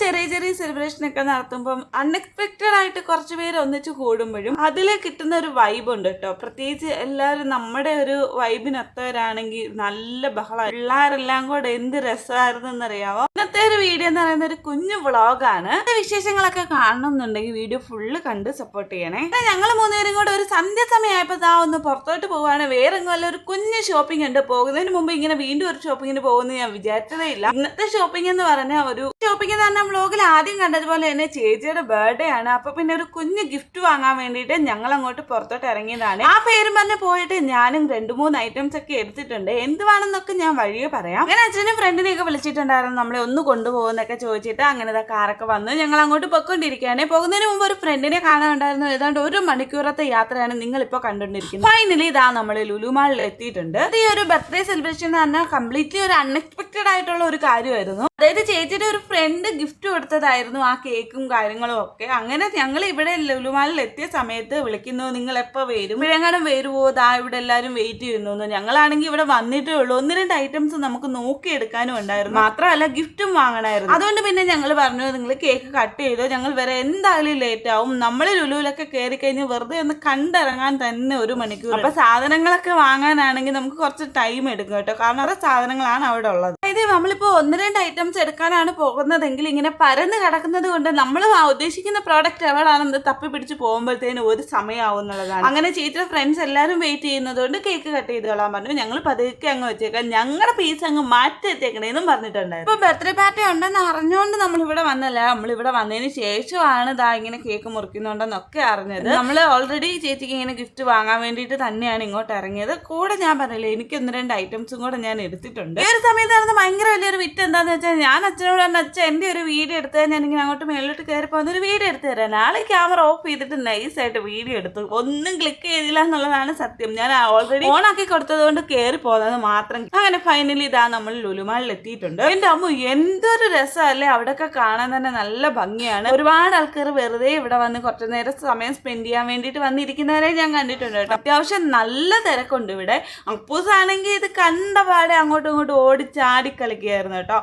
ചെറിയ ചെറിയ സെലിബ്രേഷൻ ഒക്കെ നടത്തുമ്പോൾ അൺഎക്സ്പെക്റ്റഡ് ആയിട്ട് കുറച്ച് പേര് ഒന്നിച്ച് കൂടുമ്പോഴും അതിൽ കിട്ടുന്ന ഒരു വൈബ് ഉണ്ട് കേട്ടോ പ്രത്യേകിച്ച് എല്ലാവരും നമ്മുടെ ഒരു വൈബിനൊത്തവരാണെങ്കിൽ നല്ല ബഹളം പിള്ളേരെല്ലാം കൂടെ എന്ത് രസമായിരുന്നു എന്നറിയാവോ ഇന്നത്തെ ഒരു വീഡിയോ എന്ന് പറയുന്ന ഒരു കുഞ്ഞു വ്ളോഗാണ് വിശേഷങ്ങളൊക്കെ കാണണമെന്നുണ്ടെങ്കിൽ വീഡിയോ ഫുള്ള് കണ്ട് സപ്പോർട്ട് ചെയ്യണേ. ഞങ്ങൾ മൂന്നുപേരും കൂടെ ഒരു സന്ധ്യ സമയമായപ്പോൾ താ ഒന്ന് പുറത്തോട്ട് പോവാണ്. വേറെ വല്ല ഒരു കുഞ്ഞു ഷോപ്പിംഗ് ഉണ്ട്. പോകുന്നതിന് മുമ്പ് ഇങ്ങനെ വീണ്ടും ഒരു ഷോപ്പിങ്ങിന് പോകുമെന്ന് ഞാൻ വിചാരിച്ചതേ ഇല്ല. ഇന്നത്തെ ഷോപ്പിംഗ് എന്ന് പറഞ്ഞ ഒരു ഷോപ്പിംഗ് തന്നെ വ്ളോഗിൽ ആദ്യം കണ്ടതുപോലെ തന്നെ ചേച്ചിയുടെ ബർത്ത്ഡേ ആണ്. അപ്പൊ പിന്നെ ഒരു കുഞ്ഞ് ഗിഫ്റ്റ് വാങ്ങാൻ വേണ്ടിയിട്ട് ഞങ്ങൾ അങ്ങോട്ട് പുറത്തോട്ട് ഇറങ്ങിയതാണ്. ആ പേരും പറഞ്ഞ് പോയിട്ട് ഞാനും രണ്ട് മൂന്ന് ഐറ്റംസ് ഒക്കെ എടുത്തിട്ടുണ്ട്. എന്തുവാണെന്നൊക്കെ ഞാൻ വഴിയെ പറയാം. അങ്ങനെ അച്ഛനും ഫ്രണ്ടിനെയൊക്കെ വിളിച്ചിട്ടുണ്ടായിരുന്നു. നമ്മളെ ഒന്ന് കൊണ്ടുപോകുന്നൊക്കെ ചോദിച്ചിട്ട് അങ്ങനെ കാറൊക്കെ വന്ന് ഞങ്ങൾ അങ്ങോട്ട് പൊയ്ക്കൊണ്ടിരിക്കുകയാണ്. പോകുന്നതിന് മുമ്പ് ഒരു ഫ്രണ്ടിനെ കാണാനുണ്ടായിരുന്നു. ഏതാണ്ട് ഒരു മണിക്കൂറത്തെ യാത്രയാണ് നിങ്ങൾ ഇപ്പോൾ കണ്ടുകൊണ്ടിരിക്കുന്നത്. ഫൈനലി ഇതാ നമ്മൾ ലുലുമാളിൽ എത്തിയിട്ടുണ്ട്. ഈ ഒരു ബർത്ത്ഡേ സെലിബ്രേഷൻ എന്ന് പറഞ്ഞാൽ കംപ്ലീറ്റ്ലി ഒരു അൺഎക്സ്പെക്റ്റഡ് ആയിട്ടുള്ള ഒരു കാര്യമായിരുന്നു. അതായത് ചേച്ചിയുടെ ഒരു ഫ്രണ്ട് ഗിഫ്റ്റ് കൊടുത്തതായിരുന്നു ആ കേക്കും കാര്യങ്ങളും ഒക്കെ. അങ്ങനെ ഞങ്ങൾ ഇവിടെ ലുലുമാലിൽ എത്തിയ സമയത്ത് വിളിക്കുന്നു നിങ്ങൾ എപ്പോൾ വരും? ഇവിടെങ്ങാനും വരുമോ ദാ ഇവിടെ എല്ലാവരും വെയിറ്റ് ചെയ്യുന്നു. ഞങ്ങളാണെങ്കിൽ ഇവിടെ വന്നിട്ടേ ഉള്ളൂ. ഒന്ന് രണ്ട് ഐറ്റംസ് നമുക്ക് നോക്കിയെടുക്കാനും ഉണ്ടായിരുന്നു. മാത്രമല്ല ഗിഫ്റ്റും വാങ്ങണമായിരുന്നു അതുകൊണ്ട് പിന്നെ ഞങ്ങൾ പറഞ്ഞു നിങ്ങൾ കേക്ക് കട്ട് ചെയ്തോ? ഞങ്ങൾ വരെ എന്തായാലും ലേറ്റ് ആവും. നമ്മൾ ലുലുവിലൊക്കെ കയറി കഴിഞ്ഞ് വെറുതെ ഒന്ന് കണ്ടിറങ്ങാൻ തന്നെ ഒരു മണിക്കൂർ. അപ്പൊ സാധനങ്ങളൊക്കെ വാങ്ങാനാണെങ്കിൽ നമുക്ക് കുറച്ച് ടൈം എടുക്കും കേട്ടോ. കാരണം അവരുടെ സാധനങ്ങളാണ് അവിടെ ഉള്ളത്. അതായത് നമ്മളിപ്പോ ഒന്ന് രണ്ട് ഐറ്റംസ് എടുക്കാനാണ് പോകുന്നതെങ്കിൽ ഇങ്ങനെ പരന്ന് കിടക്കുന്നത് കൊണ്ട് നമ്മൾ ഉദ്ദേശിക്കുന്ന പ്രോഡക്റ്റ് എവിടാണെന്ന് തപ്പി പിടിച്ച് പോകുമ്പോഴത്തേന് ഒരു സമയമാവും എന്നുള്ളതാണ് അങ്ങനെ ചേച്ചിയുടെ ഫ്രണ്ട്സ് എല്ലാവരും വെയിറ്റ് ചെയ്യുന്നതുകൊണ്ട് കേക്ക് കട്ട് ചെയ്ത് കളാൻ പറഞ്ഞു. ഞങ്ങൾ പതുക്കെ അങ്ങ് വെച്ചേക്കാം. ഞങ്ങളുടെ പീസ് അങ്ങ് മാറ്റി എത്തിയേക്കണേന്നും പറഞ്ഞിട്ടുണ്ടായിരുന്നു. ഇപ്പൊ ബർത്ത്ഡേ പാർട്ടി ഉണ്ടെന്ന് അറിഞ്ഞുകൊണ്ട് നമ്മൾ ഇവിടെ വന്നല്ല. നമ്മൾ ഇവിടെ വന്നതിന് ശേഷമാണ് ഇതാ ഇങ്ങനെ കേക്ക് മുറിക്കുന്നുണ്ടെന്നൊക്കെ അറിഞ്ഞത്. നമ്മൾ ഓൾറെഡി ചേച്ചിക്ക് ഇങ്ങനെ ഗിഫ്റ്റ് വാങ്ങാൻ വേണ്ടിയിട്ട് തന്നെയാണ് ഇങ്ങോട്ട് ഇറങ്ങിയത്. കൂടെ ഞാൻ പറഞ്ഞില്ലേ എനിക്ക് ഒന്ന് രണ്ട് ഐറ്റംസും കൂടെ ഞാൻ എടുത്തിട്ടുണ്ട്. ഈ ഒരു സമയത്ത് നടന്ന ഭയങ്കര വലിയൊരു വിറ്റ് എന്താന്ന് വെച്ചാൽ ഞാൻ അച്ഛനോട് പറഞ്ഞ അച്ഛൻ എന്റെ ഒരു വീഡിയോ എടുത്ത് ഞാൻ ഇങ്ങനെ അങ്ങോട്ട് മേളിലോട്ട് കയറിപ്പോൾ ഒരു വീഡിയോ എടുത്ത് തരാൻ. ആളെ ക്യാമറ ഓഫ് ചെയ്തിട്ട് നൈസായിട്ട് വീഡിയോ എടുത്തു. ഒന്നും ക്ലിക്ക് ചെയ്തില്ല എന്നുള്ളതാണ് സത്യം. ഞാൻ ഓൾറെഡി ഓൺ ആക്കി കൊടുത്തത് കൊണ്ട് കയറി പോകുന്നത് മാത്രം. അങ്ങനെ ഫൈനലി ഇതാ നമ്മൾ ലുലുമാളിൽ എത്തിയിട്ടുണ്ട് എന്റെ അമ്മ എന്തൊരു രസമല്ലേ അവിടെയൊക്കെ കാണാൻ തന്നെ നല്ല ഭംഗിയാണ്. ഒരുപാട് ആൾക്കാർ വെറുതെ ഇവിടെ വന്ന് കുറച്ചു നേരം സമയം സ്പെൻഡ് ചെയ്യാൻ വേണ്ടിയിട്ട് വന്നിരിക്കുന്നവരെ ഞാൻ കണ്ടിട്ടുണ്ട് കേട്ടോ. അത്യാവശ്യം നല്ല തിരക്കുണ്ട് ഇവിടെ. അപ്പൂസാണെങ്കിൽ ഇത് കണ്ട പാടെ അങ്ങോട്ടും ഇങ്ങോട്ടും ഓടി ചാടി കളിക്കുകയായിരുന്നു കേട്ടോ.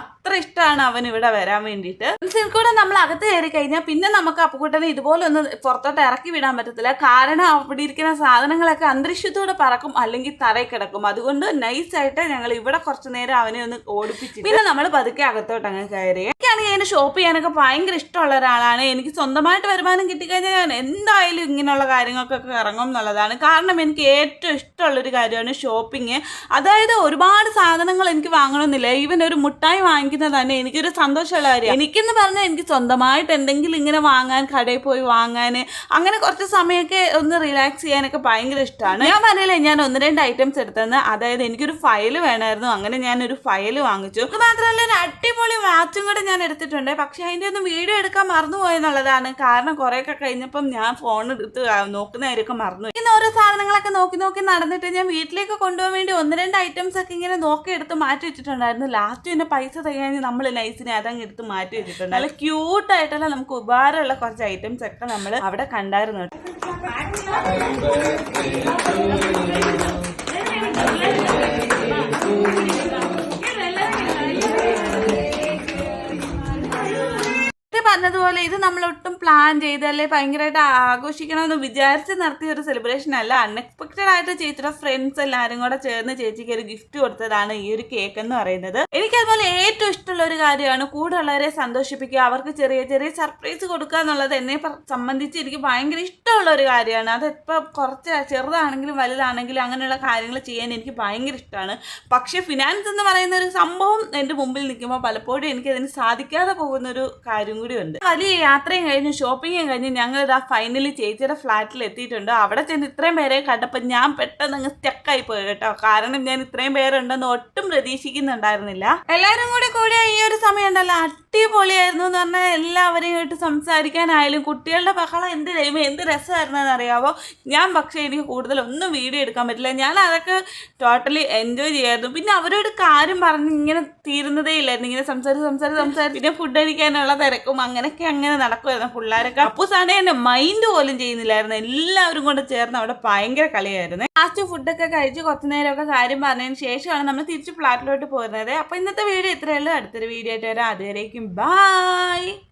അത്ര ഇഷ്ടമാണ് അവൻ ഇവിടെ വരാൻ വേണ്ടിയിട്ട്. കൂടെ നമ്മൾ അകത്ത് കയറി കഴിഞ്ഞാൽ പിന്നെ നമുക്ക് അപ്പുക്കുട്ടനെ ഇതുപോലെ ഒന്ന് പുറത്തോട്ട് ഇറക്കി വിടാൻ പറ്റത്തില്ല. കാരണം അവിടെ ഇരിക്കുന്ന സാധനങ്ങളൊക്കെ അന്തരീക്ഷത്തോടെ പറക്കും അല്ലെങ്കിൽ തറയിൽ കിടക്കും. അതുകൊണ്ട് നൈസ് ആയിട്ട് ഞങ്ങൾ ഇവിടെ കുറച്ച് നേരം അവനെ ഒന്ന് ഓടിപ്പിച്ചു പിന്നെ നമ്മൾ പതുക്കെ അകത്തോട്ട് അങ്ങ് കയറി എനിക്കാണെങ്കിൽ അതിന് ഷോപ്പ് ചെയ്യാനൊക്കെ ഭയങ്കര ഇഷ്ടമുള്ള ഒരാളാണ്. എനിക്ക് സ്വന്തമായിട്ട് വരുമാനം കിട്ടിക്കഴിഞ്ഞാൽ ഞാൻ എന്തായാലും ഇങ്ങനെയുള്ള കാര്യങ്ങൾക്കൊക്കെ ഇറങ്ങും എന്നുള്ളതാണ്. കാരണം എനിക്ക് ഏറ്റവും ഇഷ്ടമുള്ളൊരു കാര്യമാണ് ഷോപ്പിങ് അതായത് ഒരുപാട് സാധനങ്ങൾ എനിക്ക് വാങ്ങണമെന്നില്ല. ഈവൻ ഒരു മുട്ടായി വാങ്ങിക്കുന്നത് തന്നെ എനിക്കൊരു സന്തോഷമുള്ള കാര്യം എനിക്കെന്ന് പറഞ്ഞാൽ എനിക്ക് സ്വന്തമായിട്ട് എന്തെങ്കിലും ഇങ്ങനെ വാങ്ങാൻ കടയിൽ പോയി വാങ്ങാൻ അങ്ങനെ കുറച്ച് സമയമൊക്കെ ഒന്ന് റിലാക്സ് ചെയ്യാനൊക്കെ ഭയങ്കര ഇഷ്ടമാണ്. ഞാൻ പറഞ്ഞില്ലേ ഞാൻ ഒന്ന് രണ്ട് ഐറ്റംസ് എടുത്തെന്ന് അതായത് എനിക്കൊരു ഫയൽ വേണമായിരുന്നു. അങ്ങനെ ഞാൻ ഒരു ഫയൽ വാങ്ങിച്ചു മാത്രമല്ല ഒരു അടിപൊളി വാച്ചും കൂടെ ഞാൻ എടുത്തിട്ടുണ്ട്. പക്ഷേ അതിന്റെ ഒന്നും വീഡിയോ എടുക്കാൻ മറന്നുപോയെന്നുള്ളതാണ് കാരണം കുറേയൊക്കെ കഴിഞ്ഞപ്പം ഞാൻ ഫോൺ എടുത്ത് നോക്കുന്നവരൊക്കെ മറന്നു ഇന്ന് ഓരോ സാധനങ്ങളൊക്കെ നോക്കി നോക്കി നടന്നിട്ട് ഞാൻ വീട്ടിലേക്ക് കൊണ്ടുപോകാൻ വേണ്ടി ഒന്ന് രണ്ട് ഐറ്റംസ് ഒക്കെ ഇങ്ങനെ നോക്കി എടുത്ത് മാറ്റി വെച്ചിട്ടുണ്ടായിരുന്നു. ലാസ്റ്റ് പിന്നെ പൈസ തികഞ്ഞ് നമ്മൾ നൈസിനെ അതങ്ങ് എടുത്ത് മാറ്റി വെച്ചിട്ടുണ്ട്. നല്ല ക്യൂട്ടായിട്ടുള്ള നമുക്ക് ഉപകാരമുള്ള കുറച്ച് ഐറ്റംസ് ഒക്കെ നമ്മൾ അവിടെ കണ്ടായിരുന്നു പറഞ്ഞതുപോലെ ഇത് നമ്മൾ ഒട്ടും പ്ലാൻ ചെയ്ത് അല്ലെ ഭയങ്കരമായിട്ട് ആഘോഷിക്കണമെന്ന് വിചാരിച്ച് നടത്തിയ ഒരു സെലിബ്രേഷൻ അല്ല. അൺഎക്സ്പെക്റ്റഡ് ആയിട്ട് ചേച്ചിയുടെ ഫ്രണ്ട്സ് എല്ലാവരും കൂടെ ചേർന്ന് ചേച്ചിക്ക് ഒരു ഗിഫ്റ്റ് കൊടുത്തതാണ് ഈ ഒരു കേക്ക് എന്ന് പറയുന്നത്. എനിക്ക് അതുപോലെ ഏറ്റവും ഇഷ്ടമുള്ള ഒരു കാര്യമാണ് കൂടെ ഉള്ളവരെ സന്തോഷിപ്പിക്കുക അവർക്ക് ചെറിയ ചെറിയ സർപ്രൈസ് കൊടുക്കുക എന്നുള്ളത് എന്നെ സംബന്ധിച്ച് എനിക്ക് ഭയങ്കര ഇഷ്ടമുള്ള ഒരു കാര്യമാണ്. അത് അതിപ്പോൾ കുറച്ച് ചെറുതാണെങ്കിലും വലുതാണെങ്കിലും അങ്ങനെയുള്ള കാര്യങ്ങൾ ചെയ്യാൻ എനിക്ക് ഭയങ്കര ഇഷ്ടമാണ്. പക്ഷേ ഫിനാൻസ് എന്ന് പറയുന്ന ഒരു സംഭവം എന്റെ മുമ്പിൽ നിൽക്കുമ്പോൾ പലപ്പോഴും എനിക്ക് അതിന് സാധിക്കാതെ പോകുന്ന ഒരു കാര്യം കൂടിയുണ്ട് വലിയ യാത്രയും കഴിഞ്ഞ് ഷോപ്പിങ്ങും കഴിഞ്ഞ് ഞങ്ങൾ ഇതാ ഫൈനലി ചേച്ചിയുടെ ഫ്ലാറ്റിൽ എത്തിയിട്ടുണ്ട്. അവിടെ ചെന്ന് ഇത്രയും പേരെ കണ്ടപ്പോൾ ഞാൻ പെട്ടെന്ന് അങ്ങ് സ്റ്റക്കായി പോയി കേട്ടോ. കാരണം ഞാൻ ഇത്രയും പേരുണ്ടെന്ന് ഒട്ടും പ്രതീക്ഷിക്കുന്നുണ്ടായിരുന്നില്ല. എല്ലാവരും കൂടി കൂടിയ ഈ ഒരു സമയം ഉണ്ടല്ലോ. അടിപൊളിയായിരുന്നു എന്ന് പറഞ്ഞാൽ എല്ലാവരെയും ആയിട്ട് സംസാരിക്കാനായാലും കുട്ടികളുടെ ബഹളം എന്ത് ദൈവം എന്ത് രസമായിരുന്നെന്ന് എന്നറിയാമോ ഞാൻ പക്ഷേ എനിക്ക് കൂടുതലൊന്നും വീഡിയോ എടുക്കാൻ പറ്റില്ല. ഞാൻ അതൊക്കെ ടോട്ടലി എൻജോയ് ചെയ്യായിരുന്നു. പിന്നെ അവരോട് കാര്യം പറഞ്ഞ് ഇങ്ങനെ തീരുന്നതേ ഇല്ലായിരുന്നു. ഇങ്ങനെ സംസാരിച്ച് സംസാരിച്ച് സംസാരിച്ച് പിന്നെ ഫുഡ് അടിക്കാനുള്ള തിരക്കും അങ്ങനെയൊക്കെ അങ്ങനെ നടക്കുമായിരുന്നു പിള്ളേരൊക്കെ. അപ്പൂസാണെ എന്നെ മൈൻഡ് പോലും ചെയ്യുന്നില്ലായിരുന്നു. എല്ലാവരും കൊണ്ട് ചേർന്ന് അവിടെ ഭയങ്കര കളിയായിരുന്നു. ലാസ്റ്റ് ഫുഡൊക്കെ കഴിച്ച് കുറച്ച് നേരമൊക്കെ കാര്യം പറഞ്ഞതിന് ശേഷമാണ് നമ്മൾ തിരിച്ച് ഫ്ലാറ്റിലോട്ട് പോരുന്നത്. അപ്പോൾ ഇന്നത്തെ വീഡിയോ ഇത്രയേ അടുത്തൊരു വീഡിയോ ആയിട്ട് വരാം. അതുവരേക്കും Bye!